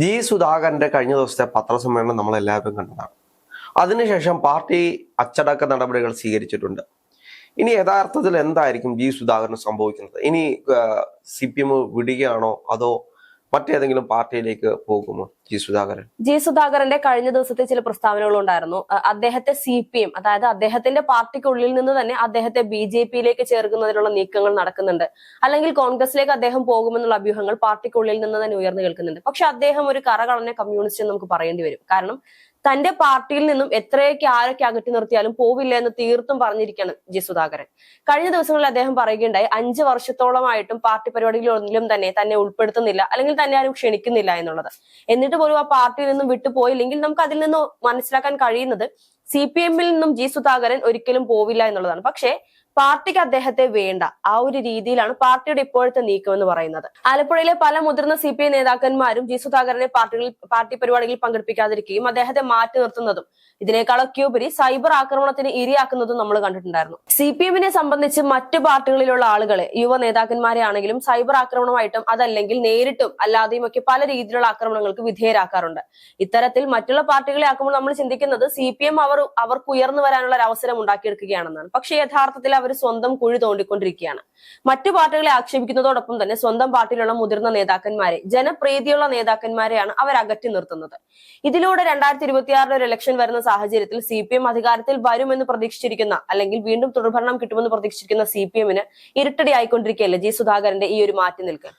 G സുധാകരന്റെ കഴിഞ്ഞ ദിവസത്തെ പത്രസമ്മേളനം നമ്മൾ എല്ലാവരും കണ്ടതാണ്. അതിനുശേഷം പാർട്ടി അച്ചടക്ക നടപടികൾ സ്വീകരിച്ചിട്ടുണ്ട്. ഇനി യഥാർത്ഥത്തിൽ എന്തായിരിക്കും ജി സുധാകരന് സംഭവിക്കുന്നത്? ഇനി സി പി എം വിടുകയാണോ അതോ മറ്റേതെങ്കിലും പാർട്ടിയിലേക്ക് പോകുമോ? ജി സുധാകരൻ. ജി സുധാകരന്റെ കഴിഞ്ഞ ദിവസത്തെ ചില പ്രസ്താവനകൾ ഉണ്ടായിരുന്നു. അദ്ദേഹത്തെ സി പി എം അതായത് അദ്ദേഹത്തിന്റെ പാർട്ടിക്കുള്ളിൽ നിന്ന് തന്നെ അദ്ദേഹത്തെ ബി ജെ പിയിലേക്ക് ചേർക്കുന്നതിനുള്ള നീക്കങ്ങൾ നടക്കുന്നുണ്ട്. അല്ലെങ്കിൽ കോൺഗ്രസിലേക്ക് അദ്ദേഹം പോകുമെന്നുള്ള അഭ്യൂഹങ്ങൾ പാർട്ടിക്കുള്ളിൽ നിന്ന് തന്നെ ഉയർന്നു കേൾക്കുന്നുണ്ട്. പക്ഷെ അദ്ദേഹം ഒരു കറകളഞ്ഞ കമ്മ്യൂണിസ്റ്റ് നമുക്ക് പറയേണ്ടി വരും. കാരണം തന്റെ പാർട്ടിയിൽ നിന്നും എത്രയൊക്കെ ആരൊക്കെ അകറ്റി നിർത്തിയാലും പോവില്ല എന്ന് തീർത്തും പറഞ്ഞിരിക്കുകയാണ് ജി സുധാകരൻ. കഴിഞ്ഞ ദിവസങ്ങളിൽ അദ്ദേഹം പറയുകയുണ്ടായി അഞ്ച് വർഷത്തോളമായിട്ടും പാർട്ടി പരിപാടികളിലൊന്നിലും തന്നെ തന്നെ ഉൾപ്പെടുത്തുന്നില്ല അല്ലെങ്കിൽ തന്നെ ആരും ക്ഷണിക്കുന്നില്ല എന്നുള്ളത്. എന്നിട്ട് പോലും ആ പാർട്ടിയിൽ നിന്നും വിട്ടുപോയില്ലെങ്കിൽ നമുക്ക് അതിൽ നിന്നും മനസ്സിലാക്കാൻ കഴിയുന്നത് സി പി എമ്മിൽ നിന്നും ജി സുധാകരൻ ഒരിക്കലും പോവില്ല എന്നുള്ളതാണ്. പക്ഷേ പാർട്ടിക്ക് അദ്ദേഹത്തെ വേണ്ട. ആ ഒരു രീതിയിലാണ് പാർട്ടിയുടെ ഇപ്പോഴത്തെ നീക്കം എന്ന് പറയുന്നത്. ആലപ്പുഴയിലെ പല മുതിർന്ന സി പി ഐ നേതാക്കന്മാരും ജി സുധാകരനെ പാർട്ടികളിൽ പാർട്ടി പരിപാടികളിൽ പങ്കെടുപ്പിക്കാതിരിക്കുകയും അദ്ദേഹത്തെ മാറ്റി നിർത്തുന്നതും ഇതിനേക്കാളൊക്കെ ഉപരി സൈബർ ആക്രമണത്തിന് ഇരയാക്കുന്നതും നമ്മൾ കണ്ടിട്ടുണ്ടായിരുന്നു. സി പി എമ്മിനെ സംബന്ധിച്ച് മറ്റു പാർട്ടികളിലുള്ള ആളുകളെ യുവ നേതാക്കന്മാരെ ആണെങ്കിലും സൈബർ ആക്രമണമായിട്ടും അതല്ലെങ്കിൽ നേരിട്ടും അല്ലാതെയും ഒക്കെ പല രീതിയിലുള്ള ആക്രമണങ്ങൾക്ക് വിധേയരാക്കാറുണ്ട്. ഇത്തരത്തിൽ മറ്റുള്ള പാർട്ടികളെ ആക്കുമ്പോൾ നമ്മൾ ചിന്തിക്കുന്നത് സി പി എം അവർ അവർക്ക് ഉയർന്നു വരാനുള്ള ഒരു അവസരം ഉണ്ടാക്കിയെടുക്കുകയാണെന്നാണ്. പക്ഷേ യഥാർത്ഥത്തിൽ അവർ സ്വന്തം കുഴി തോണ്ടിക്കൊണ്ടിരിക്കുകയാണ്. മറ്റു പാർട്ടികളെ ആക്ഷേപിക്കുന്നതോടൊപ്പം തന്നെ സ്വന്തം പാർട്ടിയിലുള്ള മുതിർന്ന നേതാക്കന്മാരെ ജനപ്രീതിയുള്ള നേതാക്കന്മാരെയാണ് അവർ അകറ്റി നിർത്തുന്നത്. ഇതിലൂടെ രണ്ടായിരത്തി ഇരുപത്തിയാറിലെ ഒരു ഇലക്ഷൻ വരുന്ന സാഹചര്യത്തിൽ സി പി എം അധികാരത്തിൽ വരുമെന്ന് പ്രതീക്ഷിച്ചിരിക്കുന്ന അല്ലെങ്കിൽ വീണ്ടും തുടർഭരണം കിട്ടുമെന്ന് പ്രതീക്ഷിച്ചിരിക്കുന്ന സി പി എമ്മിന് ഇരുട്ടടി ആയിക്കൊണ്ടിരിക്കുകയല്ലേ ജി സുധാകരന്റെ ഈ ഒരു മാറ്റി നിൽക്കൽ?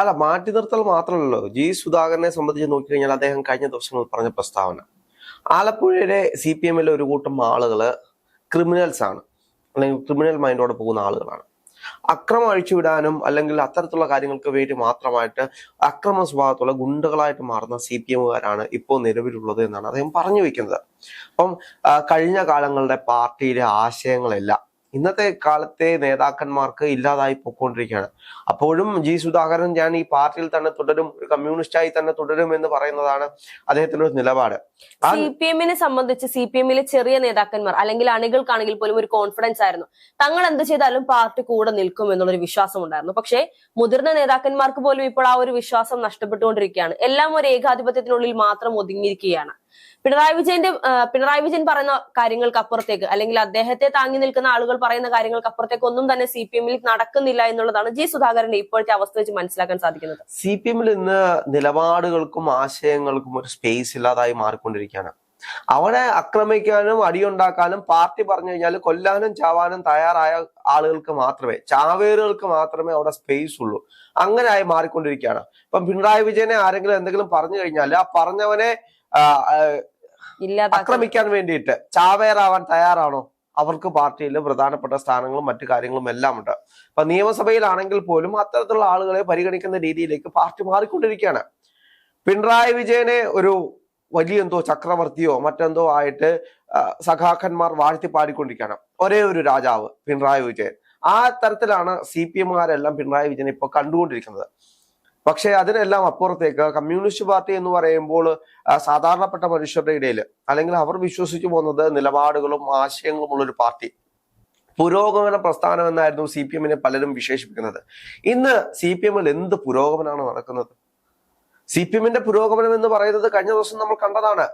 അല്ല മാറ്റി നിർത്തൽ മാത്രമല്ലല്ലോ. ജി സുധാകരനെ സംബന്ധിച്ച് നോക്കിക്കഴിഞ്ഞാൽ അദ്ദേഹം കഴിഞ്ഞ ദിവസങ്ങൾ പറഞ്ഞ പ്രസ്താവന. ആലപ്പുഴയിലെ സി പി എമ്മിലെ ഒരു കൂട്ടം ആളുകൾ ക്രിമിനൽസ് ആണ്. അല്ലെങ്കിൽ ക്രിമിനൽ മൈൻഡോടെ പോകുന്ന ആളുകളാണ്. അക്രമം അഴിച്ചുവിടാനും അല്ലെങ്കിൽ അത്തരത്തിലുള്ള കാര്യങ്ങൾക്ക് വേണ്ടി മാത്രമായിട്ട് അക്രമ സ്വഭാവത്തുള്ള ഗുണ്ടകളായിട്ട് മാറുന്ന സി പി എമ്മുകാരാണ് ഇപ്പോൾ നിലവിലുള്ളത് എന്നാണ് അദ്ദേഹം പറഞ്ഞു വെക്കുന്നത്. അപ്പം കഴിഞ്ഞ കാലങ്ങളുടെ പാർട്ടിയിലെ ആശയങ്ങളെല്ലാം ഇന്നത്തെ കാലത്തെ നേതാക്കന്മാർക്ക് ഇല്ലാതായി പോയിക്കൊണ്ടിരിക്കുകയാണ്. അപ്പോഴും ജി സുധാകരൻ ഞാൻ ഈ പാർട്ടിയിൽ തന്നെ തുടരും ഒരു കമ്മ്യൂണിസ്റ്റായി തന്നെ തുടരും എന്ന് പറയുന്നതാണ് അദ്ദേഹത്തിന്റെ ഒരു നിലപാട്. സി പി എമ്മിനെ സംബന്ധിച്ച് സി പി എമ്മിലെ ചെറിയ നേതാക്കന്മാർ അല്ലെങ്കിൽ അണികൾക്കാണെങ്കിൽ പോലും ഒരു കോൺഫിഡൻസ് ആയിരുന്നു. തങ്ങൾ എന്ത് ചെയ്താലും പാർട്ടി കൂടെ നിൽക്കും എന്നുള്ളൊരു വിശ്വാസം ഉണ്ടായിരുന്നു. പക്ഷേ മുതിർന്ന നേതാക്കന്മാർക്ക് പോലും ഇപ്പോൾ ആ ഒരു വിശ്വാസം നഷ്ടപ്പെട്ടുകൊണ്ടിരിക്കുകയാണ്. എല്ലാം ഒരു ഏകാധിപത്യത്തിനുള്ളിൽ മാത്രം ഒതുങ്ങിയിരിക്കുകയാണ്. പിണറായി വിജയന്റെ പിണറായി വിജയൻ പറയുന്ന കാര്യങ്ങൾക്ക് അപ്പുറത്തേക്ക് അല്ലെങ്കിൽ അദ്ദേഹത്തെ താങ്ങി നിൽക്കുന്ന ആളുകൾ പറയുന്ന കാര്യങ്ങൾക്ക് അപ്പുറത്തേക്ക് ഒന്നും തന്നെ സി പി എമ്മിൽ നടക്കുന്നില്ല എന്നുള്ളതാണ് ജി സുധാകരന്റെ ഇപ്പോഴത്തെ അവസ്ഥ വെച്ച് മനസ്സിലാക്കാൻ സാധിക്കുന്നത്. സി പി എമ്മിൽ ഇന്ന് നിലപാടുകൾക്കും ആശയങ്ങൾക്കും ഒരു സ്പേസ് ഇല്ലാതായി മാറിക്കൊണ്ടിരിക്കുകയാണ്. അവിടെ ആക്രമിക്കാനും അടിയുണ്ടാക്കാനും പാർട്ടി പറഞ്ഞു കഴിഞ്ഞാൽ കൊല്ലാനും ചാവാനും തയ്യാറായ ആളുകൾക്ക് മാത്രമേ ചാവേറുകൾക്ക് മാത്രമേ അവിടെ സ്പേസ് ഉള്ളൂ. അങ്ങനെ ആയി മാറിക്കൊണ്ടിരിക്കുകയാണ്. ഇപ്പം പിണറായി വിജയനെ ആരെങ്കിലും എന്തെങ്കിലും പറഞ്ഞു കഴിഞ്ഞാൽ ആ പറഞ്ഞവനെ ആക്രമിക്കാൻ വേണ്ടിയിട്ട് ചാവേറാവാൻ തയ്യാറാണോ? അവർക്ക് പാർട്ടിയിൽ പ്രധാനപ്പെട്ട സ്ഥാനങ്ങളും മറ്റു കാര്യങ്ങളും എല്ലാം ഉണ്ട് അപ്പൊ നിയമസഭയിലാണെങ്കിൽ പോലും അത്തരത്തിലുള്ള ആളുകളെ പരിഗണിക്കുന്ന രീതിയിലേക്ക് പാർട്ടി മാറിക്കൊണ്ടിരിക്കുകയാണ്. പിണറായി വിജയനെ ഒരു വലിയ എന്തോ ചക്രവർത്തിയോ മറ്റെന്തോ ആയിട്ട് സഖാക്കന്മാർ വാഴ്ത്തി പാടിക്കൊണ്ടിരിക്കുകയാണ്. ഒരേ ഒരു രാജാവ് പിണറായി വിജയൻ. ആ തരത്തിലാണ് സി പി എമ്മുകാരെല്ലാം പിണറായി വിജയനെ ഇപ്പൊ കണ്ടുകൊണ്ടിരിക്കുന്നത്. പക്ഷേ അതിനെല്ലാം അപ്പുറത്തേക്ക് കമ്മ്യൂണിസ്റ്റ് പാർട്ടി എന്ന് പറയുമ്പോൾ സാധാരണപ്പെട്ട മനുഷ്യരുടെ ഇടയിൽ അല്ലെങ്കിൽ അവർ വിശ്വസിച്ചു പോകുന്നത് നിലപാടുകളും ആശയങ്ങളും ഉള്ള ഒരു പാർട്ടി. പുരോഗമന പ്രസ്ഥാനം എന്നായിരുന്നു സി പി എമ്മിനെ പലരും വിശേഷിപ്പിക്കുന്നത്. ഇന്ന് സി പി എമ്മിൽ എന്ത് പുരോഗമനമാണ് നടക്കുന്നത്? സി പി എമ്മിന്റെ പുരോഗമനം എന്ന് പറയുന്നത് കഴിഞ്ഞ ദിവസം നമ്മൾ കണ്ടതാണ്.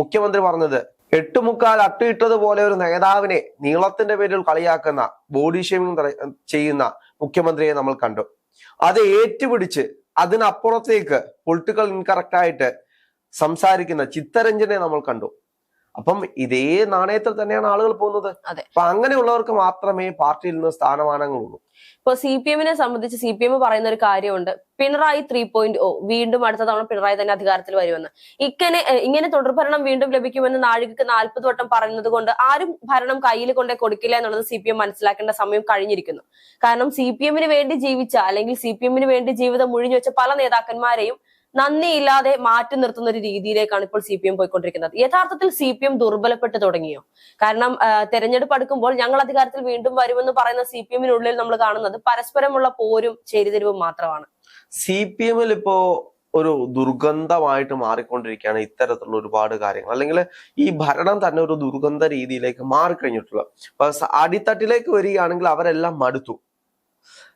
മുഖ്യമന്ത്രി പറഞ്ഞത് എട്ടുമുക്കാൽ അട്ടിയിട്ടതുപോലെ ഒരു നേതാവിനെ നീളത്തിന്റെ പേരിൽ കളിയാക്കുന്ന ബോഡി ഷേമിംഗ് ചെയ്യുന്ന മുഖ്യമന്ത്രിയെ നമ്മൾ കണ്ടു. അത് ഏറ്റുപിടിച്ച് അതിനപ്പുറത്തേക്ക് പൊളിറ്റിക്കൽ ഇൻകറക്റ്റ് ആയിട്ട് സംസാരിക്കുന്ന ചിത്തരഞ്ജനെ നമ്മൾ കണ്ടു. അപ്പം ഇതേ നാണയത്തിൽ തന്നെയാണ് ആളുകൾ പോകുന്നത്. അപ്പൊ അങ്ങനെയുള്ളവർക്ക് മാത്രമേ പാർട്ടിയിൽ നിന്ന് സ്ഥാനമാനങ്ങളുള്ളൂ. ഇപ്പൊ സി പി എമ്മിനെ സംബന്ധിച്ച് സി പി എം പറയുന്ന ഒരു കാര്യമുണ്ട്. പിണറായി ത്രീ പോയിന്റ് ഓ വീണ്ടും അടുത്ത തവണ പിണറായി തന്നെ അധികാരത്തിൽ വരുമെന്ന്. ഇങ്ങനെ ഇങ്ങനെ തുടർഭരണം വീണ്ടും ലഭിക്കുമെന്ന് നാഴികക്ക് നാൽപ്പത് വട്ടം പറയുന്നത് കൊണ്ട് ആരും ഭരണം കയ്യിൽ കൊണ്ടേ കൊടുക്കില്ല എന്നുള്ളത് സി പി എം മനസ്സിലാക്കേണ്ട സമയം കഴിഞ്ഞിരിക്കുന്നു. കാരണം സി പി എമ്മിന് വേണ്ടി ജീവിച്ച അല്ലെങ്കിൽ സി പി എമ്മിന് വേണ്ടി ജീവിതം മുഴിഞ്ഞു വെച്ച പല നേതാക്കന്മാരെയും നന്ദിയില്ലാതെ മാറ്റി നിർത്തുന്ന ഒരു രീതിയിലേക്കാണ് ഇപ്പോൾ സി പി എം പോയിക്കൊണ്ടിരിക്കുന്നത്. യഥാർത്ഥത്തിൽ സി പി എം ദുർബലപ്പെട്ടു തുടങ്ങിയോ? കാരണം തെരഞ്ഞെടുപ്പ് അടുക്കുമ്പോൾ ഞങ്ങൾ അധികാരത്തിൽ വീണ്ടും വരുമെന്ന് പറയുന്ന സി പി എമ്മിനുള്ളിൽ നമ്മൾ കാണുന്നത് പരസ്പരമുള്ള പോരും ചേരിതിരിവും മാത്രമാണ്. സി പി എമ്മിൽ ഇപ്പോ ഒരു ദുർഗന്ധമായിട്ട് മാറിക്കൊണ്ടിരിക്കുകയാണ് ഇത്തരത്തിലുള്ള ഒരുപാട് കാര്യങ്ങൾ. അല്ലെങ്കിൽ ഈ ഭരണം തന്നെ ഒരു ദുർഗന്ധ രീതിയിലേക്ക് സ- അടിത്തട്ടിലേക്ക് വരികയാണെങ്കിൽ അവരെല്ലാം മടുത്തു.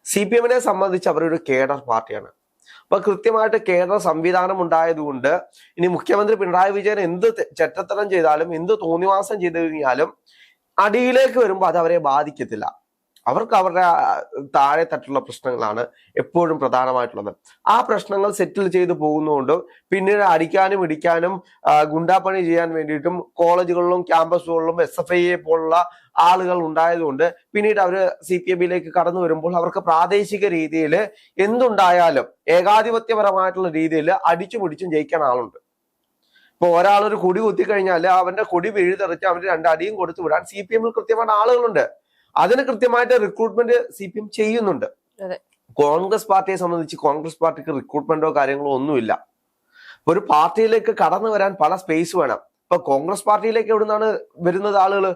സി പി എമ്മിനെ സംബന്ധിച്ച് അവരൊരു കേഡർ പാർട്ടിയാണ്. അപ്പൊ കൃത്യമായിട്ട് കേരള സംവിധാനം ഉണ്ടായതുകൊണ്ട് ഇനി മുഖ്യമന്ത്രി പിണറായി വിജയൻ എന്ത് ചെറ്റത്തരം ചെയ്താലും എന്ത് തോന്നിവാസം ചെയ്തു കഴിഞ്ഞാലും അടിയിലേക്ക് വരുമ്പോൾ അത് അവരെ ബാധിക്കത്തില്ല. അവർക്ക് അവരുടെ താഴെ തട്ടുള്ള പ്രശ്നങ്ങളാണ് എപ്പോഴും പ്രധാനമായിട്ടുള്ളത്. ആ പ്രശ്നങ്ങൾ സെറ്റിൽ ചെയ്തു പോകുന്നതുകൊണ്ട് പിന്നീട് അടിക്കാനും ഇടിക്കാനും ഗുണ്ടാപ്പണി ചെയ്യാൻ വേണ്ടിയിട്ടും കോളേജുകളിലും ക്യാമ്പസുകളിലും എസ് എഫ് ഐയെ പോലുള്ള ആളുകൾ ഉണ്ടായതുകൊണ്ട് പിന്നീട് അവർ സി പി എമ്മിലേക്ക് കടന്നു വരുമ്പോൾ അവർക്ക് പ്രാദേശിക രീതിയിൽ എന്തുണ്ടായാലും ഏകാധിപത്യപരമായിട്ടുള്ള രീതിയിൽ അടിച്ചും പിടിച്ചും ജയിക്കാൻ ആളുണ്ട്. ഇപ്പൊ ഒരാളൊരു കൊടി കുത്തിക്കഴിഞ്ഞാൽ അവന്റെ കൊടി വീഴ്തെറിച്ച് അവന് രണ്ടടിയും കൊടുത്തു വിടാൻ സി പി എമ്മിൽ കൃത്യമായിട്ട് ആളുകളുണ്ട്. അതിന് കൃത്യമായിട്ട് റിക്രൂട്ട്മെന്റ് സി പി എം ചെയ്യുന്നുണ്ട്. കോൺഗ്രസ് പാർട്ടിയെ സംബന്ധിച്ച് കോൺഗ്രസ് പാർട്ടിക്ക് റിക്രൂട്ട്മെന്റോ കാര്യങ്ങളോ ഒന്നുമില്ല. ഒരു പാർട്ടിയിലേക്ക് കടന്നു വരാൻ പല സ്പേസ് വേണം. ഇപ്പൊ കോൺഗ്രസ് പാർട്ടിയിലേക്ക് എവിടുന്നാണ് വരുന്നത് ആളുകൾ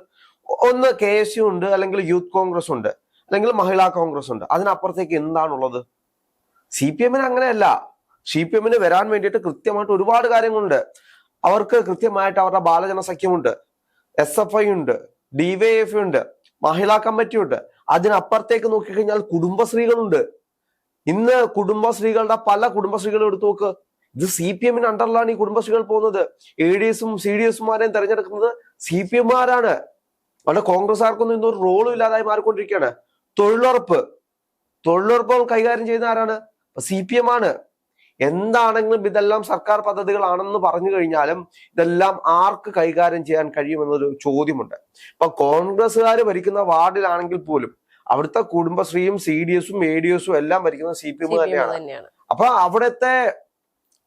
ഒന്ന് കെ എസ് യു ഉണ്ട് അല്ലെങ്കിൽ യൂത്ത് കോൺഗ്രസ് ഉണ്ട് അല്ലെങ്കിൽ മഹിളാ കോൺഗ്രസ് ഉണ്ട്. അതിനപ്പുറത്തേക്ക് എന്താണുള്ളത്? സി പി എമ്മിന് അങ്ങനെയല്ല. സി പി എമ്മിന് വരാൻ വേണ്ടിയിട്ട് കൃത്യമായിട്ട് ഒരുപാട് കാര്യങ്ങളുണ്ട്. അവർക്ക് കൃത്യമായിട്ട് അവരുടെ ബാലജന സഖ്യമുണ്ട് എസ് എഫ് ഐ ഉണ്ട് ഡിവൈഎഫ് ഉണ്ട്. മഹിളാ കമ്മിറ്റിയുണ്ട് അതിനപ്പുറത്തേക്ക് നോക്കിക്കഴിഞ്ഞാൽ കുടുംബശ്രീകളുണ്ട്. ഇന്ന് കുടുംബശ്രീകളുടെ പല കുടുംബശ്രീകളും എടുത്തു നോക്ക്. ഇത് സി പി എമ്മിന് അണ്ടറിലാണ് ഈ കുടുംബശ്രീകൾ പോകുന്നത്. എ ഡി എസും സി ഡി എസുമാരെയും തെരഞ്ഞെടുക്കുന്നത് സി പി എമ്മാരാണ് അവിടെ കോൺഗ്രസ്സുകാർക്കൊന്നും ഇന്നൊരു റോളും ഇല്ലാതായി മാറിക്കൊണ്ടിരിക്കുകയാണ്. തൊഴിലുറപ്പ്. തൊഴിലുറപ്പ് കൈകാര്യം ചെയ്യുന്ന ആരാണ്? സി പി എം ആണ്. എന്താണെങ്കിലും ഇതെല്ലാം സർക്കാർ പദ്ധതികളാണെന്ന് പറഞ്ഞു കഴിഞ്ഞാലും ഇതെല്ലാം ആർക്ക് കൈകാര്യം ചെയ്യാൻ കഴിയുമെന്നൊരു ചോദ്യമുണ്ട്. ഇപ്പൊ കോൺഗ്രസ്സുകാർ ഭരിക്കുന്ന വാർഡിലാണെങ്കിൽ പോലും അവിടുത്തെ കുടുംബശ്രീയും സി ഡി എസും എ ഡി എസും എല്ലാം ഭരിക്കുന്നത് സി പി എം തന്നെയാണ്. അപ്പൊ അവിടുത്തെ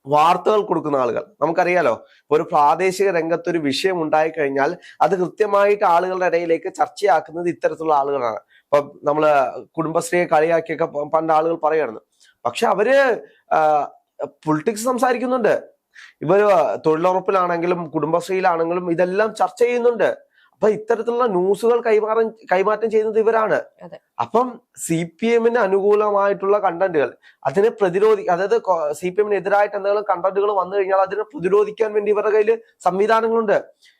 വാർത്തകൾ കൊടുക്കുന്ന ആളുകൾ നമുക്കറിയാലോ ഒരു പ്രാദേശിക രംഗത്ത് ഒരു വിഷയം ഉണ്ടായി കഴിഞ്ഞാൽ അത് കൃത്യമായിട്ട് ആളുകളുടെ ഇടയിലേക്ക് ചർച്ചയാക്കുന്നത് ഇത്തരത്തിലുള്ള ആളുകളാണ്. ഇപ്പൊ നമ്മൾ കുടുംബശ്രീയെ കളിയാക്കിയൊക്കെ പണ്ട് ആളുകൾ പറയുമായിരുന്നു. പക്ഷെ അവർ പൊളിറ്റിക്സ് സംസാരിക്കുന്നുണ്ട്. ഇവർ തൊഴിലുറപ്പിലാണെങ്കിലും കുടുംബശ്രീയിലാണെങ്കിലും ഇതെല്ലാം ചർച്ച ചെയ്യുന്നുണ്ട്. അപ്പൊ ഇത്തരത്തിലുള്ള ന്യൂസുകൾ കൈമാറം കൈമാറ്റം ചെയ്യുന്നത് ഇവരാണ്. അപ്പം സി പി എമ്മിന് അനുകൂലമായിട്ടുള്ള കണ്ടന്റുകൾ അതിനെ പ്രതിരോധി അതായത് സി പി എമ്മിന് എതിരായിട്ട് എന്തെങ്കിലും കണ്ടന്റുകൾ വന്നു കഴിഞ്ഞാൽ അതിനെ പ്രതിരോധിക്കാൻ വേണ്ടി ഇവരുടെ കയ്യിൽ സംവിധാനങ്ങളുണ്ട്.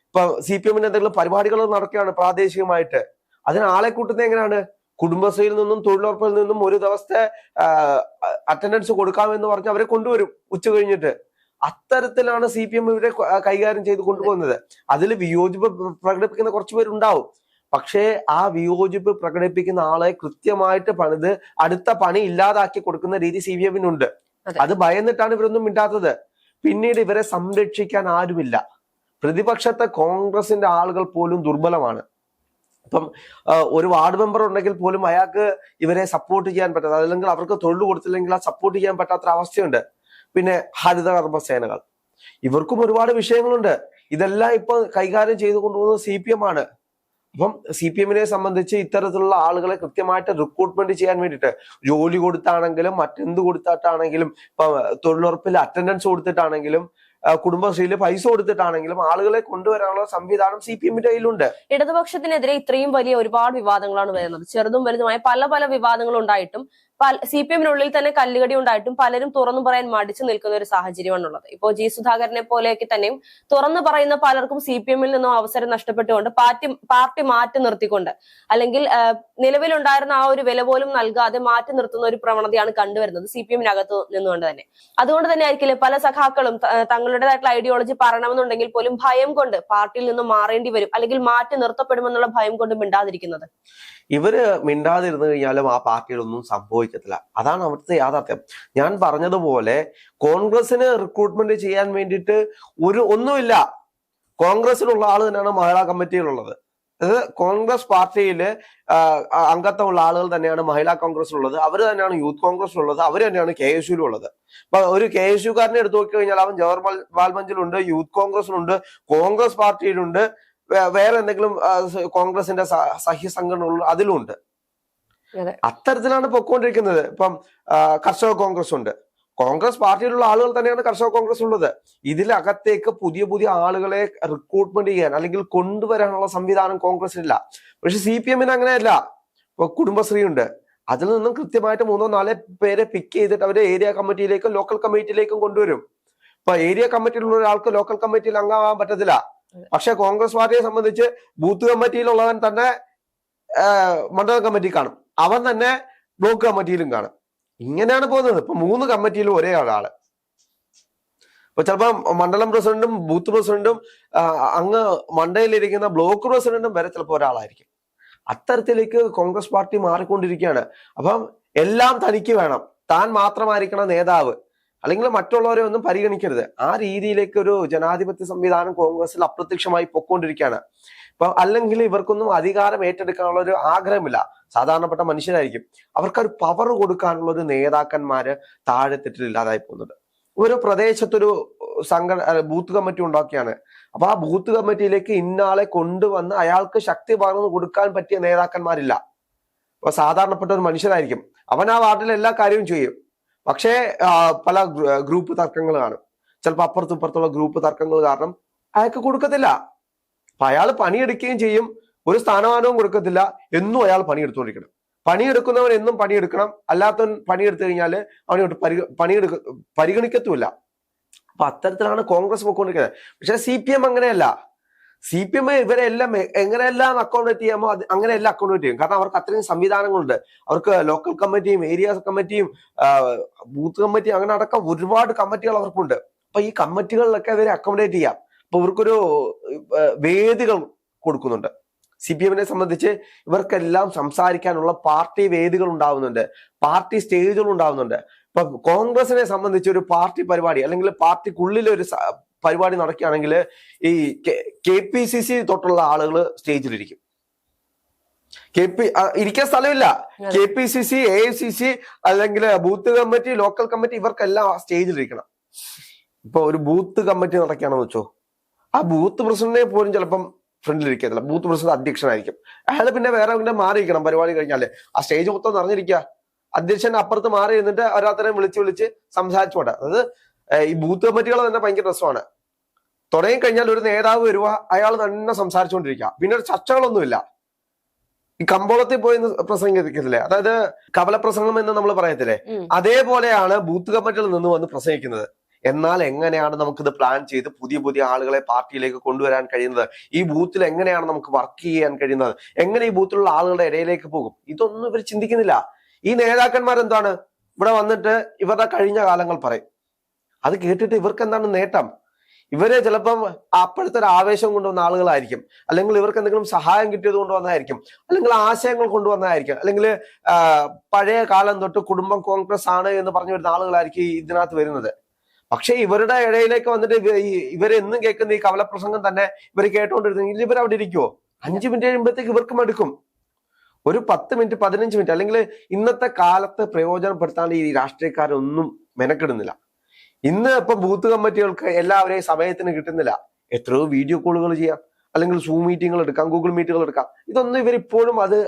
ഇപ്പൊ സി പി എമ്മിന് എന്തെങ്കിലും പരിപാടികൾ നടക്കുകയാണ് പ്രാദേശികമായിട്ട്. അതിന് ആളെ കൂട്ടുന്നത് എങ്ങനെയാണ്? കുടുംബശ്രീയിൽ നിന്നും തൊഴിലുറപ്പിൽ നിന്നും ഒരു ദിവസത്തെ അറ്റൻഡൻസ് കൊടുക്കാമെന്ന് പറഞ്ഞ് അവരെ കൊണ്ടുവരും ഉച്ച കഴിഞ്ഞിട്ട്. അത്തരത്തിലാണ് സി പി എം ഇവരെ കൈകാര്യം ചെയ്ത് കൊണ്ടുപോകുന്നത്. അതിൽ വിയോജിപ്പ് പ്രകടിപ്പിക്കുന്ന കുറച്ചു പേരുണ്ടാവും. പക്ഷേ ആ വിയോജിപ്പ് പ്രകടിപ്പിക്കുന്ന ആളെ കൃത്യമായിട്ട് പണിത് അടുത്ത പണി ഇല്ലാതാക്കി കൊടുക്കുന്ന രീതി സി പി എമ്മിനുണ്ട് അത് ഭയന്നിട്ടാണ് ഇവരൊന്നും മിണ്ടാത്തത്. പിന്നീട് ഇവരെ സംരക്ഷിക്കാൻ ആരുമില്ല. പ്രതിപക്ഷത്തെ കോൺഗ്രസിന്റെ ആളുകൾ പോലും ദുർബലമാണ്. ഇപ്പം ഒരു വാർഡ് മെമ്പർ ഉണ്ടെങ്കിൽ പോലും അയാൾക്ക് ഇവരെ സപ്പോർട്ട് ചെയ്യാൻ പറ്റാത്ത അല്ലെങ്കിൽ അവർക്ക് തൊഴിൽ കൊടുത്തില്ലെങ്കിൽ ആ സപ്പോർട്ട് ചെയ്യാൻ പറ്റാത്ത അവസ്ഥയുണ്ട്. പിന്നെ ഹരിതകർമ്മ സേനകൾ ഇവർക്കും ഒരുപാട് വിഷയങ്ങളുണ്ട്. ഇതെല്ലാം ഇപ്പൊ കൈകാര്യം ചെയ്തു കൊണ്ടുപോകുന്നത് സി പി എം ആണ്. അപ്പം സി പി എമ്മിനെ സംബന്ധിച്ച് ഇത്തരത്തിലുള്ള ആളുകളെ കൃത്യമായിട്ട് റിക്രൂട്ട്മെന്റ് ചെയ്യാൻ വേണ്ടിയിട്ട് ജോലി കൊടുത്താണെങ്കിലും മറ്റെന്ത് കൊടുത്തിട്ടാണെങ്കിലും ഇപ്പൊ തൊഴിലുറപ്പിൽ അറ്റൻഡൻസ് കൊടുത്തിട്ടാണെങ്കിലും കുടുംബശ്രീയിൽ പൈസ കൊടുത്തിട്ടാണെങ്കിലും ആളുകളെ കൊണ്ടുവരാനുള്ള സംവിധാനം സി പി എമ്മിന്റെ കയ്യിലുണ്ട്. ഇടതുപക്ഷത്തിനെതിരെ ഇത്രയും വലിയ ഒരുപാട് വിവാദങ്ങളാണ് വരുന്നത്. ചെറുതും വലുതുമായ പല പല വിവാദങ്ങൾ ഉണ്ടായിട്ടും സി പി എമ്മിനുള്ളിൽ തന്നെ കല്ലുകടി ഉണ്ടായിട്ടും പലരും തുറന്നു പറയാൻ മടിച്ചു നിൽക്കുന്ന ഒരു സാഹചര്യമാണുള്ളത്. ഇപ്പോൾ ജി സുധാകരനെ പോലെയൊക്കെ തന്നെയും തുറന്നു പറയുന്ന പലർക്കും സി പി എമ്മിൽ നിന്നും അവസരം നഷ്ടപ്പെട്ടുകൊണ്ട് പാർട്ടി പാർട്ടി മാറ്റി നിർത്തിക്കൊണ്ട് അല്ലെങ്കിൽ നിലവിലുണ്ടായിരുന്ന ആ ഒരു വില പോലും നൽകാതെ മാറ്റി നിർത്തുന്ന ഒരു പ്രവണതയാണ് കണ്ടുവരുന്നത് സി പി എമ്മിനകത്ത് നിന്നുകൊണ്ട് തന്നെ. അതുകൊണ്ട് തന്നെ ആയിരിക്കില്ലേ പല സഖാക്കളും തങ്ങളുടേതായിട്ടുള്ള ഐഡിയോളജി പറയണമെന്നുണ്ടെങ്കിൽ പോലും ഭയം കൊണ്ട് പാർട്ടിയിൽ നിന്നും മാറേണ്ടി വരും അല്ലെങ്കിൽ മാറ്റി നിർത്തപ്പെടുമെന്നുള്ള ഭയം കൊണ്ട് മിണ്ടാതിരിക്കുന്നത്. ഇവർ മിണ്ടാതിരുന്നു കഴിഞ്ഞാലും ആ പാർട്ടിയിലൊന്നും സംഭവിക്കത്തില്ല. അതാണ് അവിടുത്തെ യാഥാർത്ഥ്യം. ഞാൻ പറഞ്ഞതുപോലെ കോൺഗ്രസിന് റിക്രൂട്ട്മെന്റ് ചെയ്യാൻ വേണ്ടിയിട്ട് ഒരു ഒന്നുമില്ല. കോൺഗ്രസിലുള്ള ആൾ തന്നെയാണ് മഹിളാ കമ്മിറ്റിയിലുള്ളത്. അത് കോൺഗ്രസ് പാർട്ടിയിൽ അംഗത്വമുള്ള ആളുകൾ തന്നെയാണ് മഹിളാ കോൺഗ്രസിലുള്ളത് അവർ തന്നെയാണ് യൂത്ത് കോൺഗ്രസിലുള്ളത് അവർ തന്നെയാണ് കെ എസ് യുവിലുള്ളത്. അപ്പൊ ഒരു കെ എസ് യുക്കാരനെ എടുത്തു നോക്കി കഴിഞ്ഞാൽ അവൻ ജവഹർ ബാൽമഞ്ചിലുണ്ട് യൂത്ത് കോൺഗ്രസിലുണ്ട് കോൺഗ്രസ് പാർട്ടിയിലുണ്ട് വേറെ എന്തെങ്കിലും കോൺഗ്രസിന്റെ സഹ്യ സംഘടനകൾ അതിലുണ്ട്. അതെ. അത്തരത്തിലാണ് പൊക്കോണ്ടിരിക്കുന്നത്. ഇപ്പം കർഷക കോൺഗ്രസ് ഉണ്ട്. കോൺഗ്രസ് പാർട്ടിയിലുള്ള ആളുകൾ തന്നെയാണ് കർഷക കോൺഗ്രസ് ഉള്ളത്. ഇതിലകത്തേക്ക് പുതിയ പുതിയ ആളുകളെ റിക്രൂട്ട്മെന്റ് ചെയ്യാൻ അല്ലെങ്കിൽ കൊണ്ടുവരാനുള്ള സംവിധാനം കോൺഗ്രസിനില്ല. പക്ഷെ സി പി എമ്മിന് അങ്ങനെയല്ല. ഇപ്പൊ കുടുംബശ്രീ ഉണ്ട് അതിൽ നിന്നും കൃത്യമായിട്ട് മൂന്നോ നാലോ പേരെ പിക്ക് ചെയ്തിട്ട് അവരെ ഏരിയ കമ്മിറ്റിയിലേക്കും ലോക്കൽ കമ്മിറ്റിയിലേക്കും കൊണ്ടുവരും. ഇപ്പൊ ഏരിയ കമ്മിറ്റിയിലുള്ള ഒരാൾക്ക് ലോക്കൽ കമ്മിറ്റിയിൽ അംഗമാകാൻ പറ്റത്തില്ല. പക്ഷെ കോൺഗ്രസ് പാർട്ടിയെ സംബന്ധിച്ച് ബൂത്ത് കമ്മിറ്റിയിലുള്ളവൻ തന്നെ മണ്ഡലം കമ്മിറ്റി കാണും. അവൻ തന്നെ ബ്ലോക്ക് കമ്മിറ്റിയിലും കാണും. ഇങ്ങനെയാണ് പോകുന്നത്. ഇപ്പൊ മൂന്ന് കമ്മിറ്റിയിലും ഒരേ ഒരാൾ ഇപ്പൊ ചിലപ്പോ മണ്ഡലം പ്രസിഡന്റും ബൂത്ത് പ്രസിഡന്റും അങ്ങ് മണ്ടയിലിരിക്കുന്ന ബ്ലോക്ക് പ്രസിഡന്റും വരെ ചിലപ്പോൾ ഒരാളായിരിക്കും. അത്തരത്തിലേക്ക് കോൺഗ്രസ് പാർട്ടി മാറിക്കൊണ്ടിരിക്കുകയാണ്. അപ്പം എല്ലാം തനിക്ക് വേണം. താൻ മാത്രമായിരിക്കണം നേതാവ്. അല്ലെങ്കിൽ മറ്റുള്ളവരെ ഒന്നും പരിഗണിക്കരുത്. ആ രീതിയിലേക്ക് ഒരു ജനാധിപത്യ സംവിധാനം കോൺഗ്രസിൽ അപ്രത്യക്ഷമായി പൊക്കോണ്ടിരിക്കുകയാണ് ഇപ്പൊ അല്ലെങ്കിൽ ഇവർക്കൊന്നും അധികാരം ഏറ്റെടുക്കാനുള്ള ഒരു ആഗ്രഹമില്ല. സാധാരണപ്പെട്ട മനുഷ്യരായിരിക്കും. അവർക്കൊരു പവർ കൊടുക്കാനുള്ള ഒരു നേതാക്കന്മാര് താഴെത്തെറ്റിൽ ഇല്ലാതായി പോകുന്നത്. ഒരു പ്രദേശത്തൊരു അല്ല, ബൂത്ത് കമ്മിറ്റി ഉണ്ടാക്കിയാണ്. അപ്പൊ ആ ബൂത്ത് കമ്മിറ്റിയിലേക്ക് ഇന്നാളെ കൊണ്ടുവന്ന് അയാൾക്ക് ശക്തി പകർന്നു കൊടുക്കാൻ പറ്റിയ നേതാക്കന്മാരില്ല. അപ്പൊ സാധാരണപ്പെട്ട ഒരു മനുഷ്യനായിരിക്കും അവൻ ആ വാർഡിലെ എല്ലാ കാര്യവും ചെയ്യും. പക്ഷേ പല ഗ്രൂപ്പ് തർക്കങ്ങൾ കാണും. ചിലപ്പോൾ അപ്പുറത്തും ഇപ്പുറത്തുള്ള ഗ്രൂപ്പ് തർക്കങ്ങൾ കാരണം അയാൾക്ക് കൊടുക്കത്തില്ല. അപ്പൊ അയാൾ പണിയെടുക്കുകയും ചെയ്യും. ഒരു സ്ഥാനമാനവും കൊടുക്കത്തില്ല. എന്നും അയാൾ പണിയെടുത്തുകൊണ്ടിരിക്കണം. പണിയെടുക്കുന്നവൻ എന്നും പണിയെടുക്കണം. അല്ലാത്തവൻ പണിയെടുത്തു കഴിഞ്ഞാൽ അവനോട്ട് പരിഗ പണിയെടുക്ക പരിഗണിക്കത്തുമില്ല. അപ്പൊ അത്തരത്തിലാണ് കോൺഗ്രസ് പോയിക്കൊണ്ടിരിക്കുന്നത്. പക്ഷെ സി പി എം അങ്ങനെയല്ല. സി പി എം ഇവരെല്ലാം എങ്ങനെയെല്ലാം അക്കോമഡേറ്റ് ചെയ്യാമോ അത് അങ്ങനെയെല്ലാം അക്കോമഡേറ്റ് ചെയ്യും. കാരണം അവർക്ക് അത്രയും സംവിധാനങ്ങളുണ്ട്. അവർക്ക് ലോക്കൽ കമ്മിറ്റിയും ഏരിയ കമ്മിറ്റിയും ബൂത്ത് കമ്മിറ്റിയും അങ്ങനെ അടക്കം ഒരുപാട് കമ്മിറ്റികൾ അവർക്കുണ്ട്. അപ്പൊ ഈ കമ്മിറ്റികളിലൊക്കെ അവരെ അക്കോമഡേറ്റ് ചെയ്യാം. അപ്പൊ ഇവർക്കൊരു വേദികൾ കൊടുക്കുന്നുണ്ട്. സി പി എമ്മിനെ സംബന്ധിച്ച് ഇവർക്കെല്ലാം സംസാരിക്കാനുള്ള പാർട്ടി വേദികൾ ഉണ്ടാവുന്നുണ്ട്. പാർട്ടി സ്റ്റേജുകൾ ഉണ്ടാവുന്നുണ്ട്. ഇപ്പൊ കോൺഗ്രസിനെ സംബന്ധിച്ച് ഒരു പാർട്ടി പരിപാടി അല്ലെങ്കിൽ പാർട്ടിക്കുള്ളിൽ ഒരു പരിപാടി നടക്കുകയാണെങ്കിൽ ഈ കെ പി സി സി തൊട്ടുള്ള ആളുകൾ സ്റ്റേജിലിരിക്കും. കെ പി ഇരിക്കാൻ സ്ഥലമില്ല. K P C C A C C അല്ലെങ്കിൽ ബൂത്ത് കമ്മിറ്റി ലോക്കൽ കമ്മിറ്റി ഇവർക്കെല്ലാം സ്റ്റേജിലിരിക്കണം. ഇപ്പൊ ഒരു ബൂത്ത് കമ്മിറ്റി നടക്കുകയാണെന്ന് വെച്ചോ. ആ ബൂത്ത് പ്രസിഡന്റിനെ പോലും ചിലപ്പം ഫ്രണ്ടിലിരിക്കത്തില്ല. ബൂത്ത് പ്രസിഡന്റ് അധ്യക്ഷനായിരിക്കും. അയാൾ പിന്നെ വേറെ പിന്നെ മാറിയിരിക്കണം പരിപാടി കഴിഞ്ഞാൽ. ആ സ്റ്റേജ് മൊത്തം നിറഞ്ഞിരിക്കുക. അധ്യക്ഷൻ അപ്പുറത്ത് മാറി ഇരുന്നിട്ട് ഓരോരുത്തരെ വിളിച്ച് വിളിച്ച് സംസാരിച്ചോട്ടെ അതായത് ഈ ബൂത്ത് കമ്മിറ്റികൾ തന്നെ ഭയങ്കര രസമാണ്. തുടങ്ങി കഴിഞ്ഞാൽ ഒരു നേതാവ് വരുക അയാൾ തന്നെ സംസാരിച്ചുകൊണ്ടിരിക്കുക. പിന്നെ ഒരു ചർച്ചകളൊന്നുമില്ല. ഈ കമ്പോളത്തിൽ പോയി പ്രസംഗിക്കത്തില്ലേ? അതായത് കവലപ്രസംഗം എന്ന് നമ്മൾ പറയത്തില്ലേ. അതേപോലെയാണ് ബൂത്ത് കമ്മിറ്റിയിൽ നിന്ന് വന്ന് പ്രസംഗിക്കുന്നത്. എന്നാൽ എങ്ങനെയാണ് നമുക്കിത് പ്ലാൻ ചെയ്ത് പുതിയ പുതിയ ആളുകളെ പാർട്ടിയിലേക്ക് കൊണ്ടുവരാൻ കഴിയുന്നത്? ഈ ബൂത്തിൽ എങ്ങനെയാണ് നമുക്ക് വർക്ക് ചെയ്യാൻ കഴിയുന്നത്? എങ്ങനെ ഈ ബൂത്തിലുള്ള ആളുകളുടെ ഇടയിലേക്ക് പോകും? ഇതൊന്നും ഇവർ ചിന്തിക്കുന്നില്ല. ഈ നേതാക്കന്മാരെന്താണ്? ഇവിടെ വന്നിട്ട് ഇവരുടെ കഴിഞ്ഞ കാലങ്ങൾ പറയും. അത് കേട്ടിട്ട് ഇവർക്ക് എന്താണ് നേട്ടം? ഇവരെ ചിലപ്പം അപ്പോഴത്തെ ഒരു ആവേശം കൊണ്ടുവന്ന ആളുകളായിരിക്കും. അല്ലെങ്കിൽ ഇവർക്ക് എന്തെങ്കിലും സഹായം കിട്ടിയത് കൊണ്ടുവന്നതായിരിക്കും അല്ലെങ്കിൽ ആശയങ്ങൾ കൊണ്ടുവന്നതായിരിക്കും അല്ലെങ്കിൽ പഴയ കാലം തൊട്ട് കുടുംബം കോൺഗ്രസ് ആണ് എന്ന് പറഞ്ഞു വരുന്ന ആളുകളായിരിക്കും ഇതിനകത്ത് വരുന്നത്. പക്ഷെ ഇവരുടെ ഇടയിലേക്ക് വന്നിട്ട് ഇവരെന്നും കേൾക്കുന്ന ഈ കവല പ്രസംഗം തന്നെ ഇവർ കേട്ടുകൊണ്ടിരുന്നെങ്കിൽ ഇവർ അവിടെ ഇരിക്കുവോ? അഞ്ചു മിനിറ്റ് കഴിയുമ്പോഴത്തേക്ക് ഇവർക്ക് മടുക്കും ഒരു പത്ത് മിനിറ്റ് പതിനഞ്ച് മിനിറ്റ് അല്ലെങ്കിൽ ഇന്നത്തെ കാലത്ത് പ്രയോജനപ്പെടുത്താണ്ട് ഈ രാഷ്ട്രീയക്കാരൊന്നും മെനക്കെടുന്നില്ല. ഇന്ന് ഇപ്പൊ ബൂത്ത് കമ്മിറ്റികൾക്ക് എല്ലാവരെയും സമയത്തിന് കിട്ടുന്നില്ല. എത്രയോ വീഡിയോ കോളുകൾ ചെയ്യാം. അല്ലെങ്കിൽ സൂം മീറ്റിങ്ങുകൾ എടുക്കാം ഗൂഗിൾ മീറ്റുകൾ എടുക്കാം. ഇതൊന്നും ഇവർ ഇപ്പോഴും അത്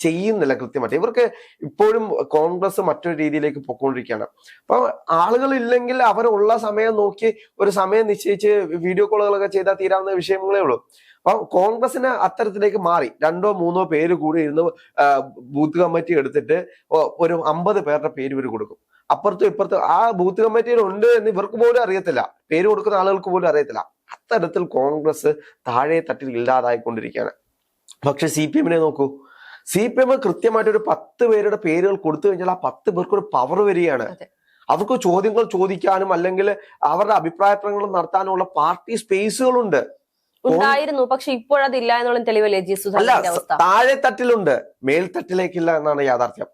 ചെയ്യുന്നില്ല കൃത്യമായിട്ട്. ഇവർക്ക് ഇപ്പോഴും കോൺഗ്രസ് മറ്റൊരു രീതിയിലേക്ക് പൊക്കോണ്ടിരിക്കുകയാണ്. അപ്പൊ ആളുകൾ ഇല്ലെങ്കിൽ അവരുള്ള സമയം നോക്കി ഒരു സമയം നിശ്ചയിച്ച് വീഡിയോ കോളുകളൊക്കെ ചെയ്താൽ തീരാവുന്ന വിഷയങ്ങളേ ഉള്ളൂ. അപ്പൊ കോൺഗ്രസിന് അത്തരത്തിലേക്ക് മാറി. രണ്ടോ മൂന്നോ പേര് കൂടി ഇരുന്ന് ബൂത്ത് കമ്മിറ്റി എടുത്തിട്ട് ഒരു അമ്പത് പേരുടെ പേര് ഇവർ കൊടുക്കും. അപ്പുറത്തും ഇപ്പുറത്തും ആ ബൂത്ത് കമ്മിറ്റിയിൽ ഉണ്ട് എന്ന് ഇവർക്ക് പോലും അറിയത്തില്ല. പേര് കൊടുക്കുന്ന ആളുകൾക്ക് പോലും അറിയത്തില്ല. അത്തരത്തിൽ കോൺഗ്രസ് താഴെ തട്ടിൽ ഇല്ലാതായിക്കൊണ്ടിരിക്കുകയാണ്. പക്ഷെ സി പി എമ്മിനെ നോക്കൂ. സി പി എം കൃത്യമായിട്ട് ഒരു പത്ത് പേരുടെ പേരുകൾ കൊടുത്തു കഴിഞ്ഞാൽ ആ പത്ത് പേർക്ക് ഒരു പവർ വരികയാണ്. അവർക്ക് ചോദ്യങ്ങൾ ചോദിക്കാനും അല്ലെങ്കിൽ അവരുടെ അഭിപ്രായ പ്രകടനം നടത്താനുമുള്ള പാർട്ടി സ്പേസുകളുണ്ട് ഉണ്ടായിരുന്നു പക്ഷെ ഇപ്പോഴതില്ല എന്നുള്ള തെളിവല്ലേ അല്ല താഴെ തട്ടിലുണ്ട്. മേൽത്തട്ടിലേക്കില്ല എന്നാണ് യാഥാർത്ഥ്യം.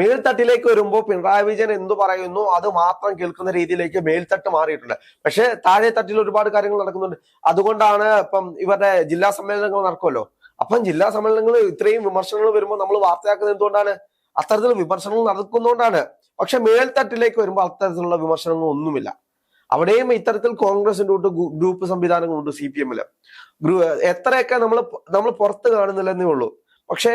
മേൽത്തട്ടിലേക്ക് വരുമ്പോൾ പിണറായി വിജയൻ എന്തു പറയുന്നു അത് മാത്രം കേൾക്കുന്ന രീതിയിലേക്ക് മേൽത്തട്ട് മാറിയിട്ടുണ്ട്. പക്ഷെ താഴെ തട്ടിൽ ഒരുപാട് കാര്യങ്ങൾ നടക്കുന്നുണ്ട്. അതുകൊണ്ടാണ് ഇപ്പം ഇവരുടെ ജില്ലാ സമ്മേളനങ്ങൾ നടക്കുമല്ലോ. അപ്പം ജില്ലാ സമ്മേളനങ്ങൾ ഇത്രയും വിമർശനങ്ങൾ വരുമ്പോൾ നമ്മൾ വാർത്തയാക്കുന്നത് എന്തുകൊണ്ടാണ്? അത്തരത്തിൽ വിമർശനങ്ങൾ നടക്കുന്നതുകൊണ്ടാണ്. പക്ഷെ മേൽത്തട്ടിലേക്ക് വരുമ്പോൾ അത്തരത്തിലുള്ള വിമർശനങ്ങൾ ഒന്നുമില്ല. അവിടെയും ഇത്തരത്തിൽ കോൺഗ്രസിന്റെ കൂട്ട് ഗ്രൂപ്പ് സംവിധാനങ്ങളുണ്ട് സി പി എമ്മിൽ. എത്രയൊക്കെ നമ്മൾ നമ്മൾ പുറത്ത് കാണുന്നില്ലെന്നേ ഉള്ളൂ. പക്ഷേ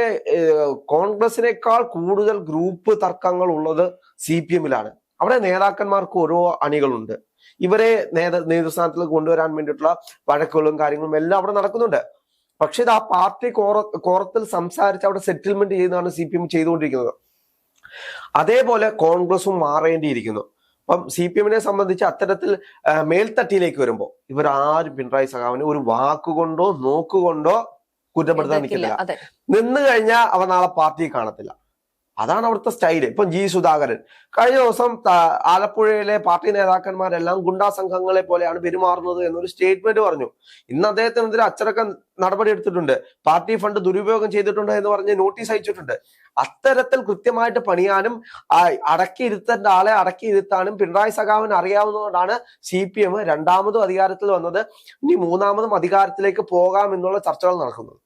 കോൺഗ്രസിനേക്കാൾ കൂടുതൽ ഗ്രൂപ്പ് തർക്കങ്ങൾ ഉള്ളത് സി പി എമ്മിലാണ്. അവിടെ നേതാക്കന്മാർക്ക് ഓരോ അണികളുണ്ട്. ഇവരെ നേത നേതൃസ്ഥാനത്തിൽ കൊണ്ടുവരാൻ വേണ്ടിയിട്ടുള്ള വഴക്കുകളും കാര്യങ്ങളും എല്ലാം അവിടെ നടക്കുന്നുണ്ട്. പക്ഷെ ഇത് ആ പാർട്ടി കോറ കോറത്തിൽ സംസാരിച്ച് അവിടെ സെറ്റിൽമെന്റ് ചെയ്യുന്നതാണ് സി പി എം ചെയ്തുകൊണ്ടിരിക്കുന്നത്. അതേപോലെ കോൺഗ്രസും മാറേണ്ടിയിരിക്കുന്നു. അപ്പം സി പി എമ്മിനെ സംബന്ധിച്ച് അത്തരത്തിൽ മേൽത്തട്ടിലേക്ക് വരുമ്പോൾ ഇവർ ആരും പിണറായി സഖാവിനെ ഒരു വാക്കുകൊണ്ടോ നോക്കുകൊണ്ടോ കുറ്റപ്പെടുത്താൻ നിൽക്കില്ല. നിന്നു കഴിഞ്ഞാൽ അവ നാളെ പാർട്ടിയെ കാണത്തില്ല. അതാണ് അവിടുത്തെ സ്റ്റൈൽ. ഇപ്പം ജി സുധാകരൻ. കഴിഞ്ഞ ദിവസം ആലപ്പുഴയിലെ പാർട്ടി നേതാക്കന്മാരെല്ലാം ഗുണ്ടാ സംഘങ്ങളെ പോലെയാണ് പെരുമാറുന്നത് എന്നൊരു സ്റ്റേറ്റ്മെന്റ് പറഞ്ഞു. ഇന്ന് അദ്ദേഹത്തിനെതിരെ അച്ചടക്ക നടപടി എടുത്തിട്ടുണ്ട്. പാർട്ടി ഫണ്ട് ദുരുപയോഗം ചെയ്തിട്ടുണ്ട് എന്ന് പറഞ്ഞ് നോട്ടീസ് അയച്ചിട്ടുണ്ട്. അത്തരത്തിൽ കൃത്യമായിട്ട് പണിയാനും അടക്കിയിരുത്തേണ്ട ആളെ അടക്കിയിരുത്താനും പിണറായി സഖാവിന് അറിയാവുന്നതുകൊണ്ടാണ് സി പി എം രണ്ടാമതും അധികാരത്തിൽ വന്നത്. ഇനി മൂന്നാമതും അധികാരത്തിലേക്ക് പോകാം എന്നുള്ള ചർച്ചകൾ നടക്കുന്നത്.